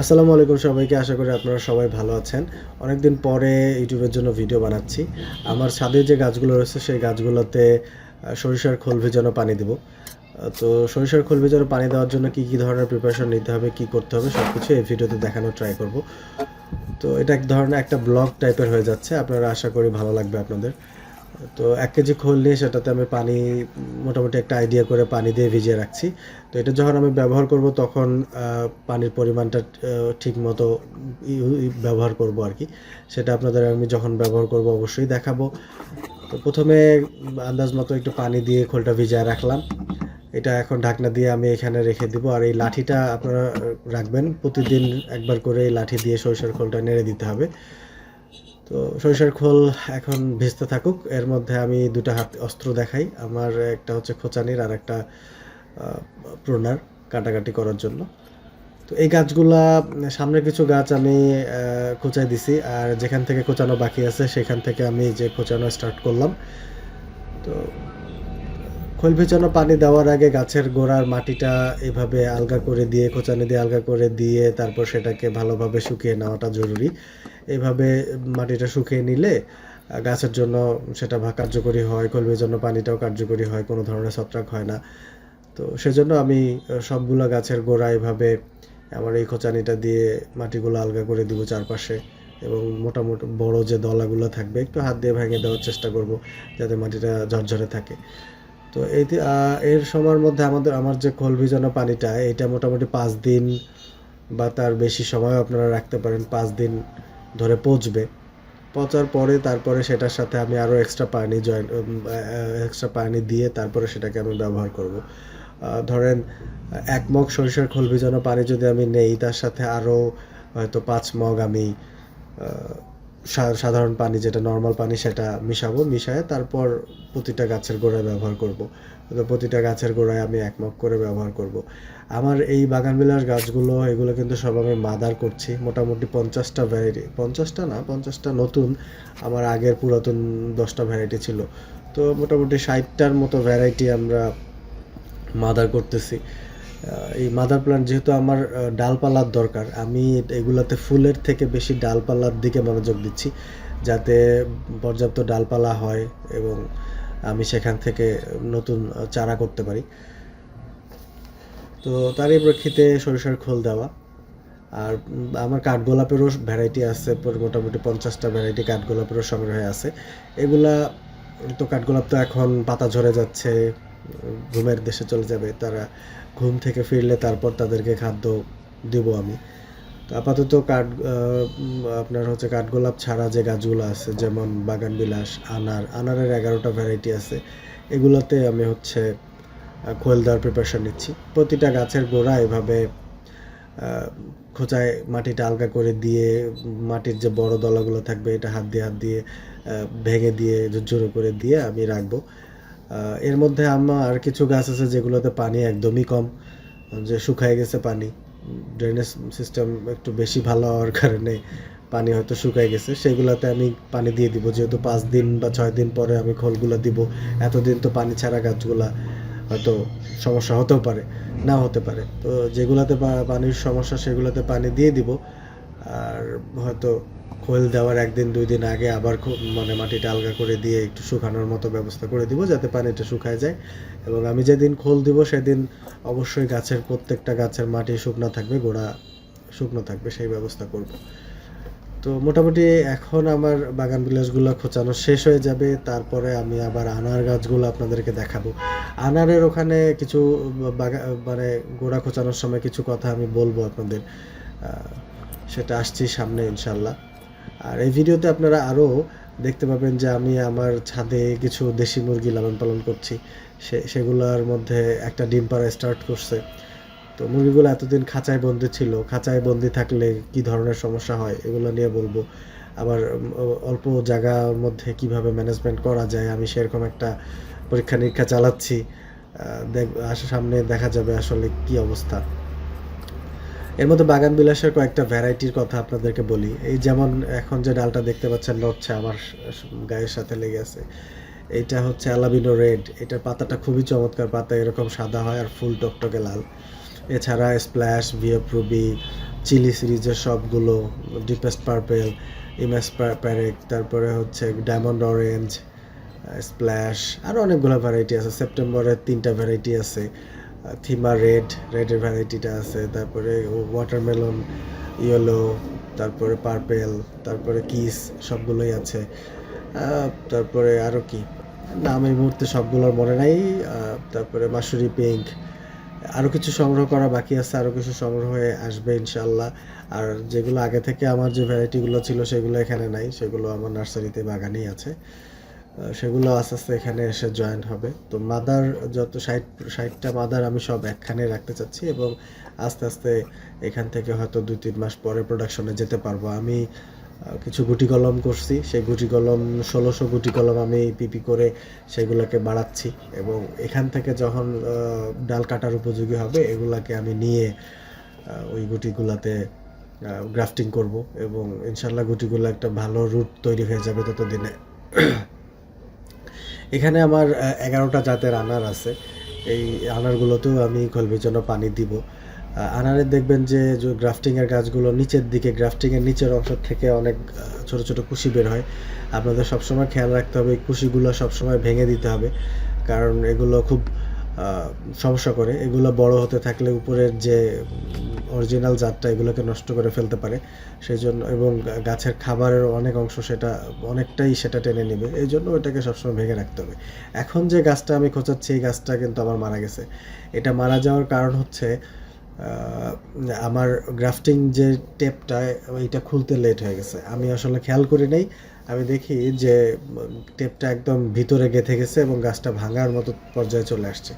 আসসালামু আলাইকুম সবাইকে, আশা করি আপনারা সবাই ভালো আছেন। অনেকদিন পরে ইউটিউবের জন্য ভিডিও বানাচ্ছি। আমার ছাদে যে গাছগুলো রয়েছে, সেই গাছগুলোতে সরিষার খোল ভেজানো পানি দেবো। তো সরিষার খোল ভেজানো পানি দেওয়ার জন্য কি কি ধরনের প্রিপারেশন নিতে হবে, কি করতে হবে সব কিছু এই ভিডিওতে দেখানোর ট্রাই করব। তো এটা এক ধরনের একটা ব্লগ টাইপের হয়ে যাচ্ছে। আপনারা আশা করি ভালো লাগবে আপনাদের। তো এক কেজি খোল নিয়ে সেটাতে আমি পানি, মোটামুটি একটা আইডিয়া করে পানি দিয়ে ভিজিয়ে রাখছি। তো এটা যখন আমি ব্যবহার করব তখন পানির পরিমাণটা ঠিক মতো ব্যবহার করব আর কি। সেটা আপনাদের আমি যখন ব্যবহার করব অবশ্যই দেখাবো। তো প্রথমে আন্দাজ মতো একটু পানি দিয়ে খোলটা ভিজিয়ে রাখলাম। এটা এখন ঢাকনা দিয়ে আমি এখানে রেখে দিব আর এই লাঠিটা আপনারা রাখবেন। প্রতিদিন একবার করে এই লাঠি দিয়ে সরিষার খোলটা নেড়ে দিতে হবে। তো সরিষার খোল এখন ভেস্তে থাকুক। এর মধ্যে আমি দুটো হাত অস্ত্র দেখাই। আমার একটা হচ্ছে খোঁচানির আর একটা প্রোনার কাটাকাটি করার জন্য। তো এই গাছগুলা সামনে কিছু গাছ আমি খোঁচাই দিছি। আর যেখান থেকে খোঁচানো বাকি আছে, সেখান থেকে আমি যে খোঁচানো স্টার্ট করলাম। তো খোল ভেজানো পানি দেওয়ার আগে গাছের গোড়ার মাটিটা এভাবে আলগা করে দিয়ে, খোঁচানি দিয়ে আলগা করে দিয়ে, তারপর সেটাকে ভালোভাবে শুকিয়ে নেওয়াটা জরুরি। এইভাবে মাটিটা শুকিয়ে নিলে গাছের জন্য সেটা কার্যকরী হয় খোল ভেজানো পানিটাও কার্যকরী হয়, কোনো ধরনের ছত্রাক হয় না। তো সেজন্য আমি সবগুলো গাছের গোড়া এভাবে আমার এই খোঁচানিটা দিয়ে মাটিগুলো আলগা করে দিব চারপাশে এবং মোটামুটি বড় যে দলাগুলো থাকবে, একটু হাত দিয়ে ভেঙে দেওয়ার চেষ্টা করব যাতে মাটিটা ঝরঝরে থাকে। তো এই এর সময়ের মধ্যে আমাদের, আমার যে খোল ভিজানো পানিটা, এটা মোটামুটি পাঁচ দিন বা তার বেশি সময় আপনারা রাখতে পারেন, পাঁচ দিন ধরে পচবে পচার পরে তারপরে সেটার সাথে আমি আরও এক্সট্রা পানি জয়েন এক্সট্রা পানি দিয়ে তারপরে সেটাকে আমি ব্যবহার করব। ধরেন, এক মগ সরিষার খোল ভিজানো পানি যদি আমি নেই, তার সাথে আরও হয়তো পাঁচ মগ আমি সাধারণ পানি, যেটা নর্মাল পানি, সেটা মিশাবো, মিশায় তারপর প্রতিটা গাছের গোড়ায় ব্যবহার করব। তো প্রতিটা গাছের গোড়ায় আমি এক মগ করে ব্যবহার করব। আমার এই বাগানবিলাস গাছগুলো, এগুলো কিন্তু সব আমি মাদার করছি, মোটামুটি পঞ্চাশটা ভ্যারাইটি পঞ্চাশটা না, পঞ্চাশটা নতুন, আমার আগের পুরাতন দশটা ভ্যারাইটি ছিল। তো মোটামুটি ষাটটার মতো ভ্যারাইটি আমরা মাদার করতেছি। এই মাদার প্ল্যান্ট যেহেতু আমার ডালপালার দরকার, আমি এগুলাতে ফুলের থেকে বেশি ডালপালার দিকে মনোযোগ দিচ্ছি, যাতে পর্যাপ্ত ডালপালা হয় এবং আমি সেখান থেকে নতুন চারা করতে পারি। তো তারই প্রেক্ষিতে সরিষার খোল দেওয়া। আর আমার কাঠগোলাপেরও ভ্যারাইটি আছে মোটামুটি পঞ্চাশটা ভ্যারাইটি কাঠগোলাপেরও সংগ্রহে আছে। এগুলা, তো কাঠগোলাপ তো এখন পাতা ঝরে যাচ্ছে ঘুমের দেশে চলে যাবে, তারা ঘুম থেকে ফিরলে তারপর তাদেরকে খাদ্য দেবো আমি। আপাতত কাঠ আপনার হচ্ছে কাঠগোলাপ ছাড়া যে গাছগুলো আছে, যেমন বাগান বিলাস, আনার, আনারের এগারোটা ভ্যারাইটি আছে, এগুলোতে আমি হচ্ছে খোল দেওয়ার প্রিপারেশন নিচ্ছি। প্রতিটা গাছের গোড়া এভাবে খোঁচায় মাটিটা আলগা করে দিয়ে, মাটির যে বড় দলাগুলো থাকবে, এটা হাত দিয়ে হাত দিয়ে ভেঙে দিয়ে, ঝুরঝুরো করে দিয়ে আমি রাখব। এর মধ্যে আমার কিছু গাছ আছে যেগুলোতে পানি একদমই কম, যে শুকায় গেছে পানি। ড্রেনেজ সিস্টেম একটু বেশি ভালো হওয়ার কারণে পানি হয়তো শুকায় গেছে। সেগুলোতে আমি পানি দিয়ে দিব, যেহেতু পাঁচ দিন বা ছয় দিন পরে আমি খোলগুলো দিব। এতদিন তো পানি ছাড়া গাছগুলা হয়তো সমস্যা হতেও পারে না হতে পারে। তো যেগুলোতে পানির সমস্যা সেগুলোতে পানি দিয়ে দিব। আর হয়তো খোল দেওয়ার একদিন, দুই দিন আগে আবার মানে মাটিটা আলগা করে দিয়ে একটু শুকানোর মতো ব্যবস্থা করে দিব যাতে পানিটা শুকায় যায়। এবং আমি যেদিন খোল দিব সেদিন অবশ্যই গাছের প্রত্যেকটা গাছের মাটি শুকনো থাকবে, গোড়া শুকনো থাকবে, সেই ব্যবস্থা করব। তো মোটামুটি এখন আমার বাগান বিলাসগুলো খোঁচানো শেষ হয়ে যাবে। তারপরে আমি আবার আনার গাছগুলো আপনাদেরকে দেখাবো। আনারের ওখানে কিছু মানে গোড়া খোঁচানোর সময় কিছু কথা আমি বলব আপনাদের। সেটা আসছি সামনে ইনশাল্লাহ। আর এই ভিডিওতে আপনারা আরও দেখতে পাবেন যে আমি আমার ছাদে কিছু দেশি মুরগি লালন পালন করছি। সে, সেগুলোর মধ্যে একটা ডিম পাড়া স্টার্ট করছে। তো মুরগিগুলো এতদিন খাঁচায় বন্দি ছিল। খাঁচায় বন্দি থাকলে কি ধরনের সমস্যা হয় এগুলো নিয়ে বলব। আবার অল্প জায়গার মধ্যে কীভাবে ম্যানেজমেন্ট করা যায় আমি সেরকম একটা পরীক্ষা নিরীক্ষা চালাচ্ছি দেখ সামনে দেখা যাবে আসলে কি অবস্থা। এর মধ্যে বাগান বিলাসের কয়েকটা ভ্যারাইটির কথা আপনাদেরকে বলি। এই যেমন এখন যে ডালটা দেখতে পাচ্ছেন, নড়ছে, আমার গায়ের সাথে লেগে আছে। এটা হচ্ছে অ্যালাবিনো রেড এটার পাতাটা খুবই চমৎকার পাতা, এরকম সাদা হয় আর ফুল টকটকে লাল। এছাড়া স্প্ল্যাশ ভিএফ রুবি চিলি সিরিজের সবগুলো ডিপেস্ট পার্পেল ইমেস প্যারেক তারপরে হচ্ছে ডায়মন্ড অরেঞ্জ স্প্ল্যাশ আরও অনেকগুলো ভ্যারাইটি আছে। সেপ্টেম্বরের তিনটা ভ্যারাইটি আছে। থিমা রেড, রেডের ভ্যারাইটিটা আছে, তারপরে ওয়াটারমেলন ইয়েলো তারপরে পার্পেল তারপরে কিস সবগুলোই আছে। তারপরে আরও কি? নাম এই মুহূর্তে সবগুলোর মনে নাই। তারপরে মাসুরি পিঙ্ক আরও কিছু সংগ্রহ করা বাকি আছে আরও কিছু সংগ্রহ হয়ে আসবে ইনশাল্লাহ আর যেগুলো আগে থেকে আমার যে ভ্যারাইটিগুলো ছিল, সেগুলো এখানে নাই। সেগুলো আমার নার্সারিতে বাগানেই আছে। সেগুলো আস্তে আস্তে এখানে এসে জয়েন হবে। তো মাদার যত ষাট, ষাটটা মাদার আমি সব একখানে রাখতে চাচ্ছি এবং আস্তে আস্তে এখান থেকে হয়তো দুই, তিন মাস পরে প্রোডাকশনে যেতে পারব। আমি কিছু গুটি কলম করছি। সেই গুটি কলম, ষোলোশো গুটি কলম আমি পিপি করে সেগুলোকে বাড়াচ্ছি এবং এখান থেকে যখন ডাল কাটার উপযোগী হবে, এগুলাকে আমি নিয়ে ওই গুটিগুলাতে গ্রাফটিং করব এবং ইনশাল্লাহ গুটিগুলো একটা ভালো রুট তৈরি হয়ে যাবে ততদিনে। এখানে আমার এগারোটা জাতের আনার আছে। এই আনারগুলোতেও আমি খলবির জন্য পানি দিব। আনারে দেখবেন যে গ্রাফটিংয়ের গাছগুলো নিচের দিকে, গ্রাফটিংয়ের নিচের অংশ থেকে অনেক ছোটো ছোট কুশি বের হয়। আপনাদের সবসময় খেয়াল রাখতে হবে, এই কুশিগুলো সবসময় ভেঙে দিতে হবে। কারণ এগুলো খুব সমস্যা করে। এগুলো বড় হতে থাকলে উপরের যে অরিজিনাল জাতটা এগুলোকে নষ্ট করে ফেলতে পারে। সেই জন্য এবং গাছের খাবারের অনেক অংশ সেটা অনেকটাই সেটা টেনে নেবে। এই জন্য ওটাকে সবসময় ভেঙে রাখতে হবে। এখন যে গাছটা আমি খোঁচাচ্ছি, এই গাছটা কিন্তু আমার মারা গেছে। এটা মারা যাওয়ার কারণ হচ্ছে আমার গ্রাফটিং যে টেপটা ওইটা খুলতে লেট হয়ে গেছে। আমি আসলে খেয়াল করি নাই। আমি দেখি যে, টেপটা একদম ভিতরে গেঁথে গেছে এবং গাছটা ভাঙার মতো পর্যায়ে চলে আসছে।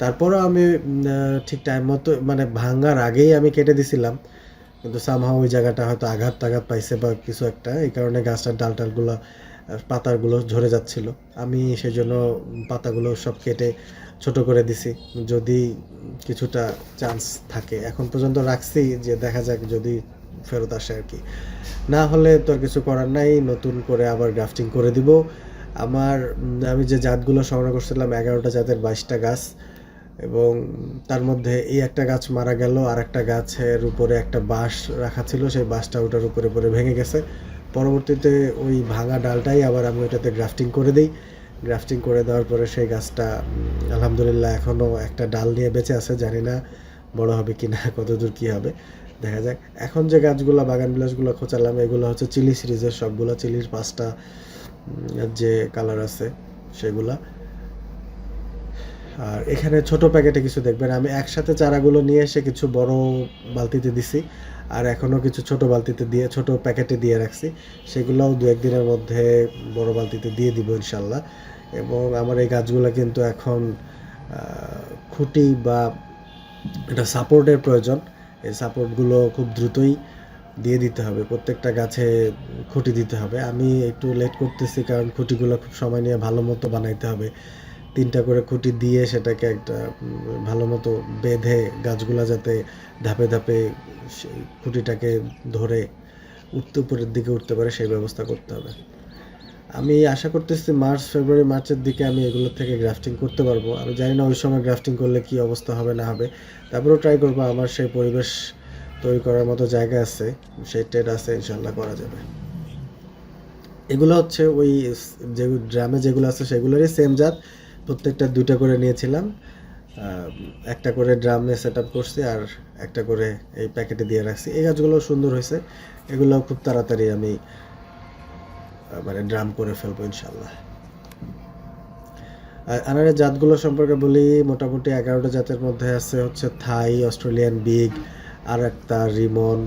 তারপরও আমি ঠিক টাইম মতো মানে ভাঙার আগেই আমি কেটে দিছিলাম। কিন্তু সামহাও ওই জায়গাটা হয়তো আঘাত টাঘাত পাইছে বা কিছু একটা, এই কারণে গাছটার ডাল টালগুলো পাতাগুলো ঝরে যাচ্ছিল। আমি সেই জন্য পাতাগুলো সব কেটে ছোট করে দিছি। যদি কিছুটা চান্স থাকে। এখন পর্যন্ত রাখছি যে দেখা যাক যদি ফেরত আসে আর কি। না হলে তো আর কিছু করার নাই, নতুন করে আবার গ্রাফটিং করে দিব। আমার আমি যে জাতগুলো সংগ্রহ করছিলাম, এগারোটা জাতের বাইশটা গাছ এবং তার মধ্যে এই একটা গাছ মারা গেল, আর একটা গাছের উপরে একটা বাঁশ রাখা ছিল, সেই বাঁশটা ওটার উপরে উপরে ভেঙে গেছে। পরবর্তীতে ওই ভাঙা ডালটাই আবার আমি ওইটাতে গ্রাফটিং করে দিই। গ্রাফটিং করে দেওয়ার পরে সেই গাছটা, আলহামদুলিল্লাহ এখনও একটা ডাল নিয়ে বেঁচে আছে, জানি না বড় হবে কি না কতদূর কী হবে। দেখা যাক। এখন যে গাছগুলো, বাগান বিলাসগুলো খোঁচালাম, এগুলো হচ্ছে চিলি সিরিজের সবগুলো, চিলির পাঁচটা যে কালার আছে সেগুলা। আর এখানে ছোট প্যাকেটে কিছু দেখবেন। আমি একসাথে চারাগুলো নিয়ে এসে কিছু বড় বালতিতে দিছি, আর এখনও কিছু ছোট বালতিতে দিয়ে, ছোট প্যাকেটে দিয়ে রাখছি। সেগুলোও দু একদিনের মধ্যে বড় বালতিতে দিয়ে দিব ইনশাল্লাহ এবং আমার এই গাছগুলো কিন্তু এখন খুঁটি বা এটা সাপোর্টের প্রয়োজন। এই সাপোর্টগুলো খুব দ্রুতই দিয়ে দিতে হবে। প্রত্যেকটা গাছে খুঁটি দিতে হবে। আমি একটু লেট করতেছি কারণ খুঁটিগুলো খুব সময় নিয়ে ভালো মতো বানাইতে হবে। তিনটা করে খুঁটি দিয়ে সেটাকে একটা ভালো মতো বেঁধে গাছগুলা যাতে ধাপে ধাপে খুঁটিটাকে ধরে উঠতে উপরের দিকে উঠতে পারে, সেই ব্যবস্থা করতে হবে। আমি আশা করতেছি মার্চ, ফেব্রুয়ারি, মার্চের দিকে আমি এগুলো থেকে গ্রাফটিং করতে পারব। আমি জানি না ওই সময় গ্রাফটিং করলে কি অবস্থা হবে, না হবে। তারপরেও ট্রাই করব, আমার সেই পরিবেশ তৈরি করার মতো জায়গা আছে, সেই টেড আছে ইনশাল্লাহ করা যাবে। এগুলো হচ্ছে ওই যে ড্রামে যেগুলো আছে সেগুলোরই সেম জাত। প্রত্যেকটা দুইটা করে নিয়েছিলাম। একটা করে ড্রামে সেট আপ করছি আর একটা করে এই প্যাকেটে দিয়ে রাখছি। এই গাছগুলো সুন্দর হয়েছে। এগুলো খুব তাড়াতাড়ি আমি মানে ড্রাম করে ফেলব ইনশাল্লাহ আনারের জাতগুলো সম্পর্কে বলি, মোটামুটি এগারোটা জাতের মধ্যে আছে হচ্ছে থাই, অস্ট্রেলিয়ান বিগ, আর একটা রিমন,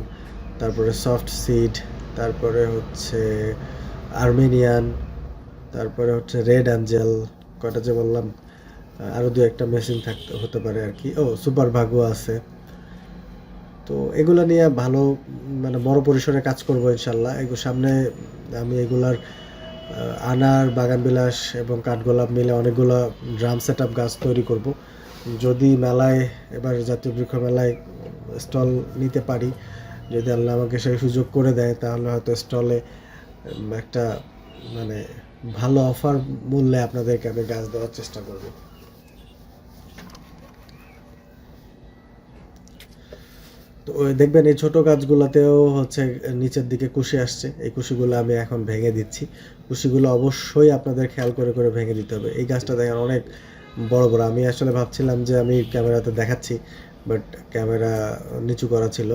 তারপরে সফট সিড, তারপরে হচ্ছে আর্মেনিয়ান, তারপরে হচ্ছে রেড অ্যাঞ্জেল কটা যে বললাম আরও দু একটা মেশিন থাকতে, হতে পারে আর কি। ও, সুপার ভাগো আছে। তো এগুলো নিয়ে ভালো মানে বড় পরিসরে কাজ করব ইনশাল্লাহ এগুলো সামনে আমি এগুলার আনার, বাগান বিলাস এবং কাঠগোলাপ মিলে অনেকগুলো ড্রাম সেট আপ গাছ তৈরি করব। যদি মেলায়, এবার জাতীয় বৃক্ষ মেলায় স্টল নিতে পারি, যদি আল্লাহ আমাকে সেই সুযোগ করে দেয়, তাহলে হয়তো স্টলে একটা মানে ভালো অফার মূল্যে আপনাদেরকে আমি গাছ দেওয়ার চেষ্টা করব তো ওই দেখবেন এই ছোট গাছগুলোতেও হচ্ছে নিচের দিকে কুশি আসছে। এই কুশিগুলো আমি এখন ভেঙে দিচ্ছি। কুশিগুলো অবশ্যই আপনাদের খেয়াল করে করে ভেঙে দিতে হবে। এই গাছটা দেখেন অনেক বড় বড়। আমি আসলে ভাবছিলাম যে আমি ক্যামেরাতে দেখাচ্ছি, বাট ক্যামেরা নিচু করা ছিল।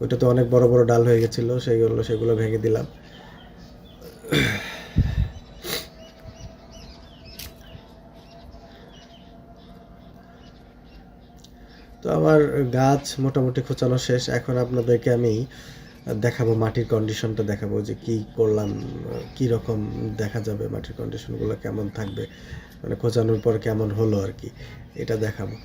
ওইটা তো অনেক বড় বড় ডাল হয়ে গেছিল, সেইগুলো, সেগুলো ভেঙে দিলাম। তো আমার গাছ মোটামুটি খোঁচানো শেষ। এখন আপনাদেরকে আমি দেখাবো মাটির কন্ডিশনটা দেখাবো যে কি করলাম, কি রকম দেখা যাবে মাটির কন্ডিশনগুলো কেমন থাকবে মানে খোঁচানোর পর কেমন হলো আর কি, এটা দেখাবো।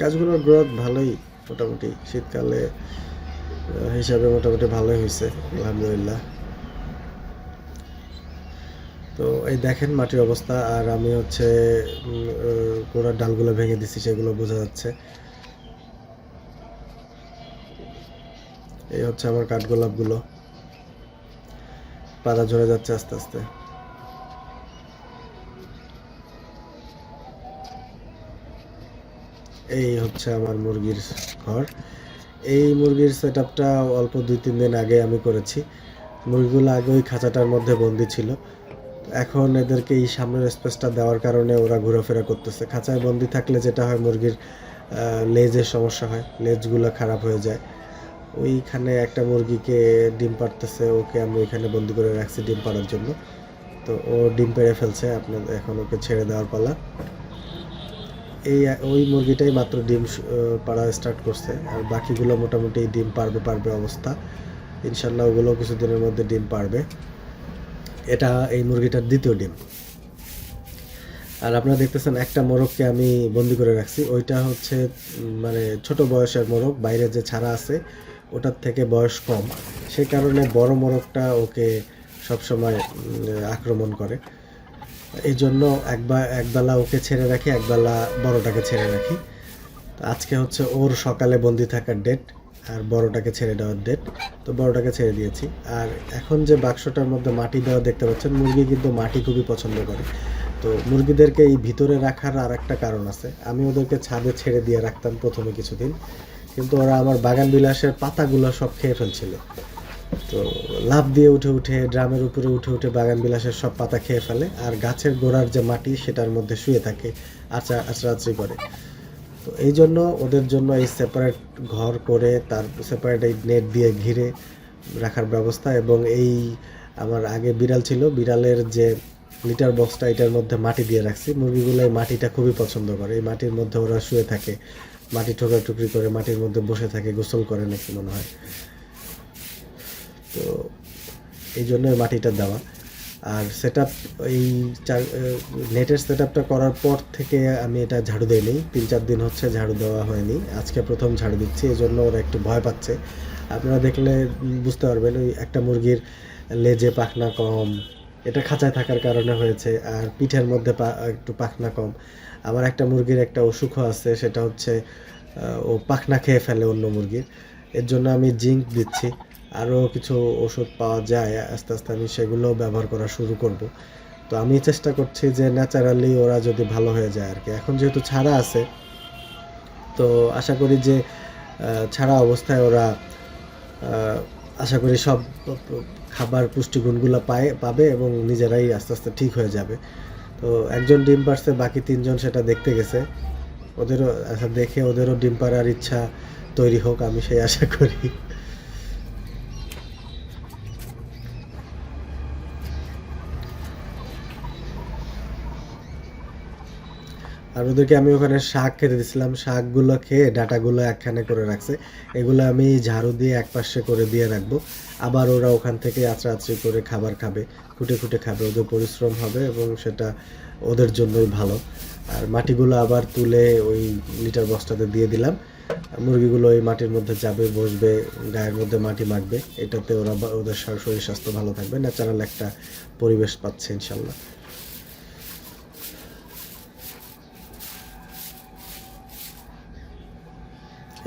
গাছগুলোর গ্রোথ ভালোই, মোটামুটি শীতকালে হিসাবে মোটামুটি ভালোই হয়েছে, আলহামদুলিল্লাহ। তো এই দেখেন মাটির অবস্থা, আর আমি হচ্ছে গোড়ার ডালগুলো ভেঙে দিচ্ছি সেগুলো বোঝা যাচ্ছে। এই হচ্ছে আমার কাঠগোলাপগুলো। পাতা ঝরে যাচ্ছে আস্তে আস্তে। এই হচ্ছে আমার মুরগির ঘর। এই মুরগির সেট অল্প দুই তিন দিন আগে আমি করেছি। মুরগিগুলো আগে ওই খাঁচাটার মধ্যে বন্দি ছিল। এখন এদেরকে এই সামনের স্পেসটা দেওয়ার কারণে ওরা ঘোরাফেরা করতেছে। খাঁচায় বন্দি থাকলে যেটা হয়, মুরগির লেজের সমস্যা হয়, লেজগুলো খারাপ হয়ে যায়। ওইখানে একটা মুরগিকে ডিম পাড়তেছে, ওকে আমি ওইখানে বন্দি করে রাখছি ডিম পাড়ার জন্য। তো ও ডিম পেড়ে ফেলছে, আপনার এখন ওকে ছেড়ে দেওয়ার পালা। এই, ওই মুরগিটাই মাত্র ডিম পাড়া স্টার্ট করছে। আর বাকিগুলো মোটামুটি ডিম পারবে পারবে অবস্থা। ইনশাল্লাহ ওগুলো কিছুদিনের মধ্যে ডিম পারবে এটা এই মুরগিটার দ্বিতীয় ডিম। আর আপনারা দেখতেছেন একটা মোরগকে আমি বন্দি করে রাখছি। ওইটা হচ্ছে মানে ছোট বয়সের মোরগ বাইরে যে ছাড়া আছে, ওটার থেকে বয়স কম। সেই কারণে বড় মোরগটা ওকে সবসময় আক্রমণ করে। এই জন্য একবার একবেলা ওকে ছেড়ে রাখি, একবেলা বড়টাকে ছেড়ে রাখি। আজকে হচ্ছে ওর সকালে বন্দি থাকার ডেট আর বড়টাকে ছেড়ে দেওয়ার ডেট তো বড়টাকে ছেড়ে দিয়েছি। আর এখন যে বাক্সটার মধ্যে মাটি দেওয়া দেখতে পাচ্ছেন, মুরগি কিন্তু মাটি খুবই পছন্দ করে। তো মুরগিদেরকে এই ভিতরে রাখার আর একটা কারণ আছে। আমি ওদেরকে ছাদে ছেড়ে দিয়ে রাখতাম প্রথমে কিছুদিন, কিন্তু ওরা আমার বাগান বিলাসের পাতাগুলো সব খেয়ে ফেলছিল। তো লাভ দিয়ে উঠে উঠে, ড্রামের উপরে উঠে উঠে বাগান বিলাসের সব পাতা খেয়ে ফেলে, আর গাছের গোড়ার যে মাটি সেটার মধ্যে শুয়ে থাকে আচা আচড়াচড়ি করে। তো এই জন্য ওদের জন্য এই সেপারেট ঘর করে তার সেপারেট এই নেট দিয়ে ঘিরে রাখার ব্যবস্থা এবং এই আমার আগে বিড়াল ছিল, বিড়ালের যে লিটার বক্সটা এটার মধ্যে মাটি দিয়ে রাখছি। মুরগিগুলো এই মাটিটা খুবই পছন্দ করে। এই মাটির মধ্যে ওরা শুয়ে থাকে। মাটি ঠোকা টুকরি করে মাটির মধ্যে বসে থাকে, গোসল করে নাকি মনে হয়। তো এই জন্য মাটিটা দেওয়া। আর সেট এই নেটের সেট আপটা করার পর থেকে আমি এটা ঝাড়ু দেইনি। তিন চার দিন হচ্ছে ঝাড়ু দেওয়া হয়নি। আজকে প্রথম ঝাড়ু দিচ্ছি এই জন্য ওরা একটু ভয় পাচ্ছে। আপনারা দেখলে বুঝতে পারবেন, ওই একটা মুরগির লেজে পাখনা কম, এটা খাঁচায় থাকার কারণে হয়েছে, আর পিঠের মধ্যে একটু পাখনা কম। আমার একটা মুরগির একটা অসুখও আছে, সেটা হচ্ছে ও পাখনা খেয়ে ফেলে অন্য মুরগির। এর জন্য আমি জিঙ্ক দিচ্ছি। আরও কিছু ওষুধ পাওয়া যায় আস্তে আস্তে আমি সেগুলো ব্যবহার করা শুরু করব। তো আমি চেষ্টা করছি যে ন্যাচারালি ওরা যদি ভালো হয়ে যায় আর কি। এখন যেহেতু ছাড়া আছে, তো আশা করি যে ছাড়া অবস্থায় ওরা আশা করি সব খাবার পুষ্টিগুণগুলো পায়, পাবে এবং নিজেরাই আস্তে আস্তে ঠিক হয়ে যাবে। তো একজন ডিম পারছে, বাকি তিনজন সেটা দেখতে গেছে। ওদেরও আচ্ছা দেখে ওদেরও ডিম পাড়ার ইচ্ছা তৈরি হোক, আমি সেই আশা করি। আর ওদেরকে আমি ওখানে শাক খেতে দিছিলাম, শাকগুলো খেয়ে ডাটাগুলো একখানে করে রাখছে। এগুলো আমি ঝাড়ু দিয়ে এক পাশে করে দিয়ে রাখব। আবার ওরা ওখান থেকে আচড়াচড়ি করে খাবার খাবে, খুঁটে খুঁটে খাবে। ওদের পরিশ্রম হবে এবং সেটা ওদের জন্যই ভালো। আর মাটিগুলো আবার তুলে ওই লিটার বক্সটাতে দিয়ে দিলাম। মুরগিগুলো ওই মাটির মধ্যে যাবে, বসবে, গায়ের মধ্যে মাটি মাখবে। এটাতে ওরা ওদের শরীর স্বাস্থ্য ভালো থাকবে। ন্যাচারাল একটা পরিবেশ পাচ্ছে ইনশাল্লাহ।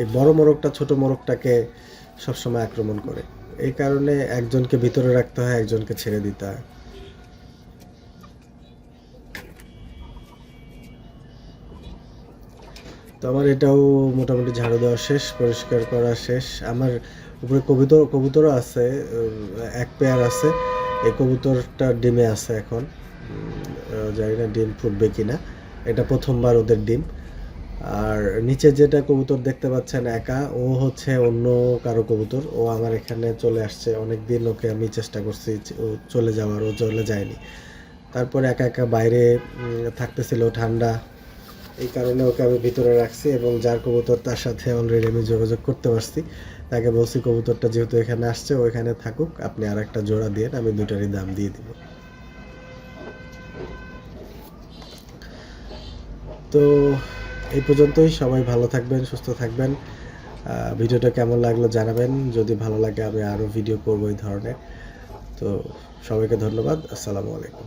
এই বড় মোরগটা ছোট মোরগটাকে সবসময় আক্রমণ করে। এই কারণে একজনকে ভিতরে রাখতে হয়, একজনকে ছেড়ে দিতে হয়। তো আমার এটাও মোটামুটি ঝাড়ু দেওয়া শেষ, পরিষ্কার করা শেষ। আমার উপরে কবুতর, কবুতরও আছে এক পেয়ার আছে। এই কবুতরটা ডিমে আছে এখন। জানি না ডিম ফুটবে কিনা। এটা প্রথমবার ওদের ডিম। আর নিচে যেটা কবুতর দেখতে পাচ্ছেন একা, ও হচ্ছে অন্য কারও কবুতর। ও আমার এখানে চলে আসছে অনেক দিন ওকে আমি চেষ্টা করছি ও চলে যাওয়ার, ও চলে যায়নি। তারপরে একা একা বাইরে থাকতেছিল ঠান্ডা। এই কারণে ওকে আমি ভিতরে রাখছি এবং যার কবুতর তার সাথে অলরেডি আমি যোগাযোগ করতে পারছি। তাকে বলছি, কবুতরটা যেহেতু এখানে আসছে ও এখানে থাকুক। আপনি আর একটা জোড়া দিয়ে আমি দুটারই দাম দিয়ে দিব। তো এই পর্যন্তই। সবাই ভালো থাকবেন, সুস্থ থাকবেন। ভিডিওটা কেমন লাগল জানাবেন। যদি ভালো লাগে, আমি আরও ভিডিও করব এই ধরনের। তো সবাইকে ধন্যবাদ। আসসালামু আলাইকুম।